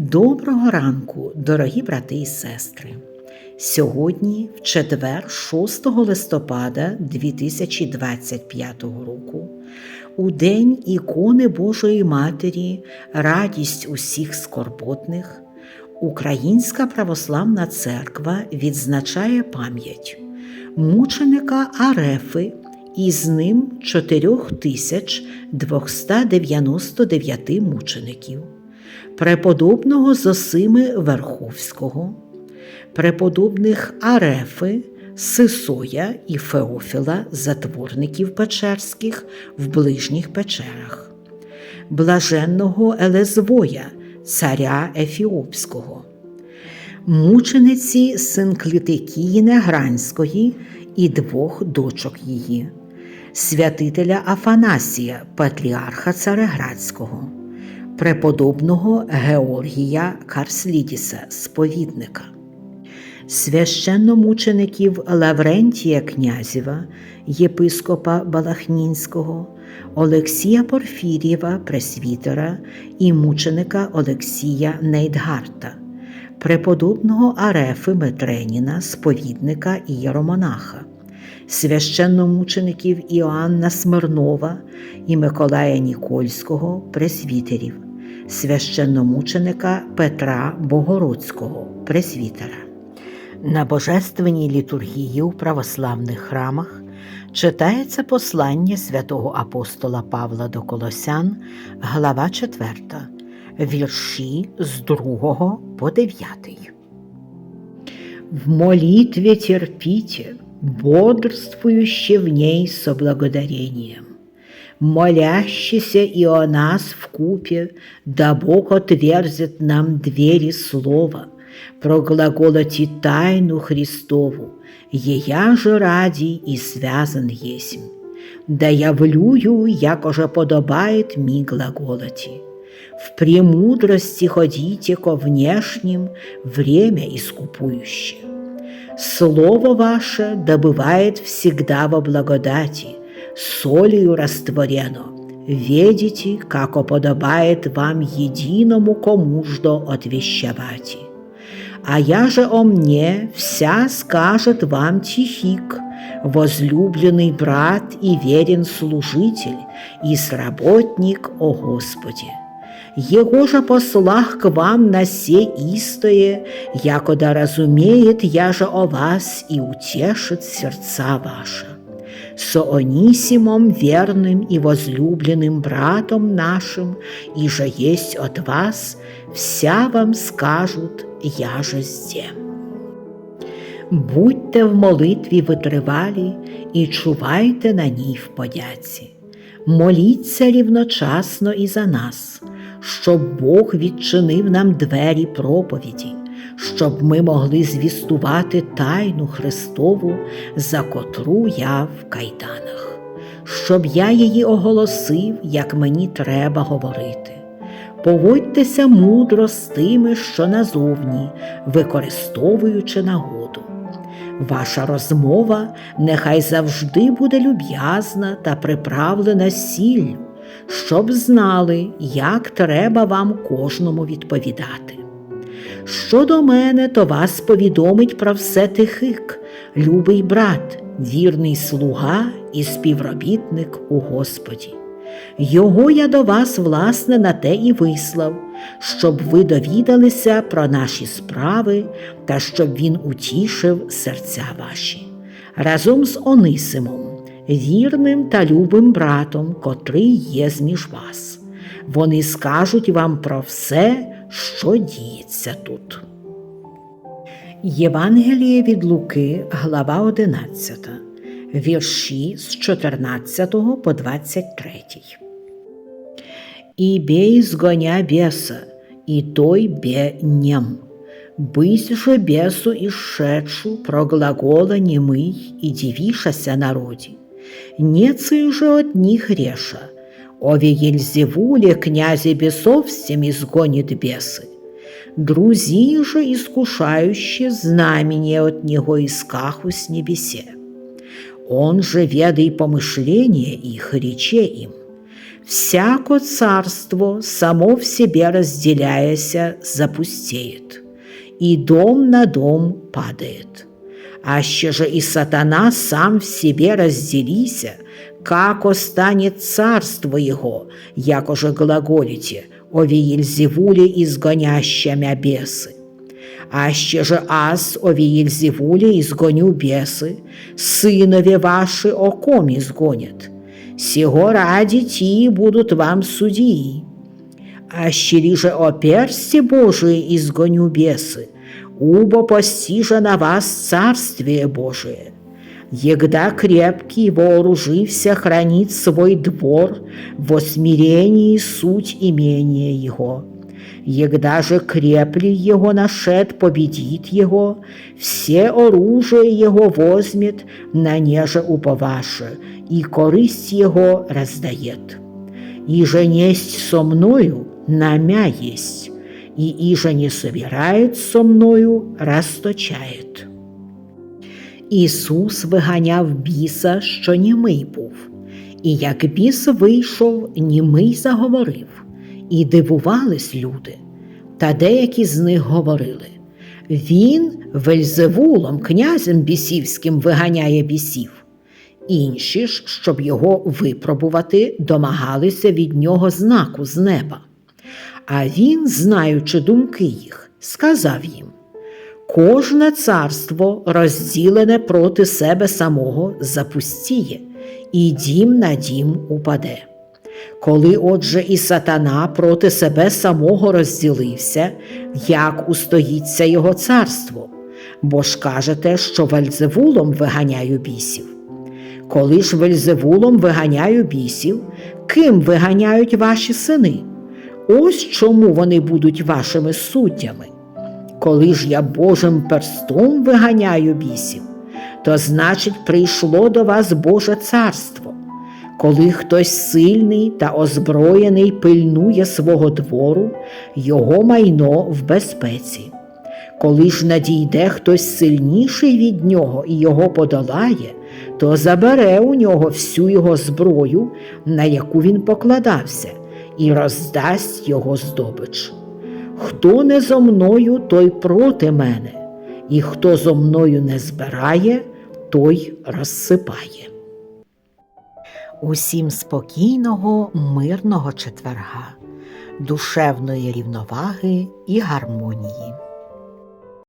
Доброго ранку, дорогі брати і сестри. Сьогодні, в четвер, 6 листопада 2025 року, у День ікони Божої Матері, радість усіх скорботних, Українська православна церква відзначає пам'ять мученика Арефи і з ним 4299 мучеників преподобного Зосими Верховського, преподобних Арефи, Сисоя і Феофіла, затворників Печерських в ближніх печерах, блаженного Елезвоя, царя Ефіопського, мучениці Синклітикії Негранської і двох дочок її, святителя Афанасія, патріарха Цареградського преподобного Георгія Карслідіса, сповідника, священномучеників Лаврентія Князєва, єпископа Балахнінського, Олексія Порфірєва, пресвітера і мученика Олексія Нейтгарта, преподобного Арефи Метреніна, сповідника і єромонаха. Священномучеників Іоанна Смирнова і Миколая Нікольського, пресвітерів, священномученика Петра Богородського, пресвітера. На божественній літургії у православних храмах читається послання святого апостола Павла до Колосян, глава 4, вірші з 2 по 9. В молитве терпите, бодрствующе в ней со благодарением молящийся и о нас в купе, да Бог отверзит нам двери слова, проглаголоти тайну Христову, ея же ради и связан есмь. Да явлюю, як уже подобает ми глаголоти. В премудрости ходите ко внешним, время искупующее. Слово ваше добывает всегда во благодати, солью растворено. Ведите, как оподобает вам единому кому ждо отвещавати. А я же о мне вся скажет вам Тихик, возлюбленный брат и верен служитель, и сработник о Господе. Его же послах к вам на се истое, якода разумеет я же о вас и утешит сердца ваши со Онисимом верным и возлюбленным братом нашим, и же есть от вас, вся вам скажут, я же здесь. Будьте в молитві витривалі і чувайте на ній в подяці. Моліться рівночасно і за нас, щоб Бог відчинив нам двері проповіді, щоб ми могли звістувати тайну Христову, за котру я в кайданах, щоб я її оголосив, як мені треба говорити. Поводьтеся мудро з тими, що назовні, використовуючи нагоду. Ваша розмова нехай завжди буде люб'язна та приправлена сіллю, щоб знали, як треба вам кожному відповідати. Щодо мене, то вас повідомить про все тихик, любий брат, вірний слуга і співробітник у Господі. Його я до вас, власне, на те і вислав, щоб ви довідалися про наші справи та щоб він утішив серця ваші, разом з Онисимом, вірним та любим братом, котрий є зміж вас. Вони скажуть вам про все, що діється тут. Євангеліє від Луки, глава 11, вірші з 14 по 23. «И бей сгоня беса, и той бе нем. Бысь же бесу ишедшу, проглагола немый, и дивишася народе. Неций же от них о Веельзевуле князе бесов всем изгонит бесы. Друзи же искушающие знамение от него искаху с небесе. Он же ведай помышления их, рече им. всяко царство само в себе разделяяся запустеет, и дом на дом падает. Аще же и сатана сам в себе разделися, како станет царство его, яко же глаголите, о Виельзевуле изгонящамя бесы. Аще же аз о Виельзевуле изгоню бесы, сынове ваши о ком изгонят. Сего ради ти будут вам судьи. Аще же о персте Божие изгоню бесы, убо постижа на вас Царствие Божие. Егда крепкий вооружився хранит свой двор во смирении суть имения его. Егда же крепли его нашед победит его, все оружие его возьмет, на неже уповаше, и корысть его раздает. Иже несть со мною, намя есть, и иже не собирает со мною, расточает. Ісус виганяв біса, що німий був, і як біс вийшов, німий заговорив, і дивувались люди, та деякі з них говорили Він Вельзевулом, князем бісівським, виганяє бісів. Інші ж, щоб його випробувати, домагалися від нього знаку з неба. А він, знаючи думки їх, сказав їм Кожне царство, розділене проти себе самого, запустіє, і дім на дім упаде. Коли, отже, і сатана проти себе самого розділився, як устоїться його царство, бо ж кажете, що Вельзевулом виганяю бісів. Коли ж Вельзевулом виганяю бісів, ким виганяють ваші сини? Ось чому вони будуть вашими суддями. Коли ж я Божим перстом виганяю бісів, то значить прийшло до вас Боже царство. Коли хтось сильний та озброєний пильнує свого двору, його майно в безпеці. Коли ж надійде хтось сильніший від нього і його подолає, то забере у нього всю його зброю, на яку він покладався, і роздасть його здобич. Хто не зо мною, той проти мене, і хто зо мною не збирає, той розсипає. Усім спокійного, мирного четверга, душевної рівноваги і гармонії.